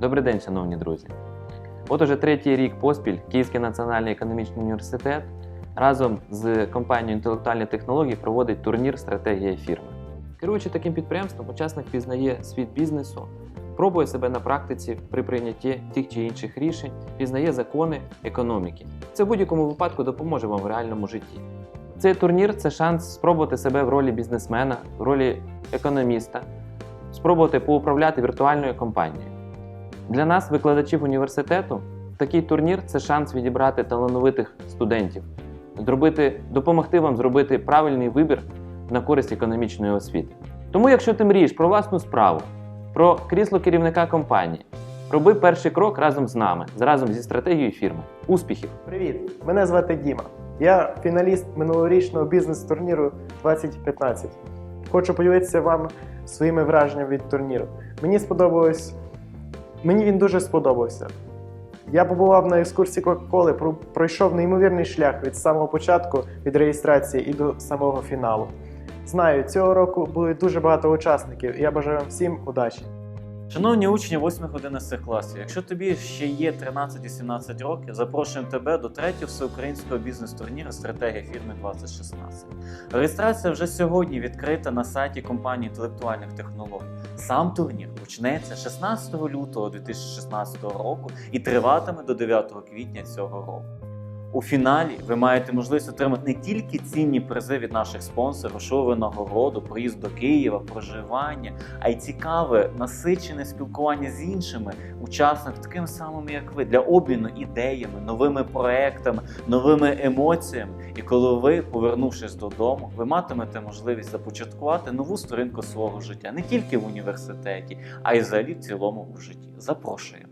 Добрий день, шановні друзі. От уже третій рік поспіль Київський національний економічний університет разом з компанією інтелектуальні технології проводить турнір Стратегія фірми. Керуючи таким підприємством, учасник пізнає світ бізнесу, пробує себе на практиці при прийнятті тих чи інших рішень, пізнає закони економіки. Це в будь-якому випадку допоможе вам в реальному житті. Цей турнір це шанс спробувати себе в ролі бізнесмена, в ролі економіста, спробувати поуправляти віртуальною компанією. Для нас, викладачів університету, такий турнір це шанс відібрати талановитих студентів, зробити, допомогти вам зробити правильний вибір на користь економічної освіти. Тому, якщо ти мрієш про власну справу, про крісло керівника компанії, роби перший крок разом з нами, разом зі стратегією фірми. Успіхів! Привіт! Мене звати Діма. Я фіналіст минулорічного бізнес-турніру 2015. Хочу поділитися вам своїми враженнями від турніру. Мені сподобалось. Мені він дуже сподобався. Я побував на екскурсії Кока-Коли, про- пройшов неймовірний шлях від самого початку, від реєстрації і до самого фіналу. Знаю, цього року буде дуже багато учасників, я бажаю вам всім удачі. Шановні учні 8-11 класів, якщо тобі ще є 13-17 років, запрошуємо тебе до третього всеукраїнського бізнес-турніру Стратегія фірми 2016. Реєстрація вже сьогодні відкрита на сайті компанії інтелектуальних технологій. Сам турнір почнеться 16 лютого 2016 року і триватиме до 9 квітня цього року. У фіналі ви маєте можливість отримати не тільки цінні призи від наших спонсорів, шоу нагороду, проїзд до Києва, проживання, а й цікаве, насичене спілкування з іншими учасниками, такими самими, як ви, для обміну ідеями, новими проектами, новими емоціями. І коли ви, повернувшись додому, ви матимете можливість започаткувати нову сторінку свого життя не тільки в університеті, а й взагалі в цілому в житті. Запрошуємо.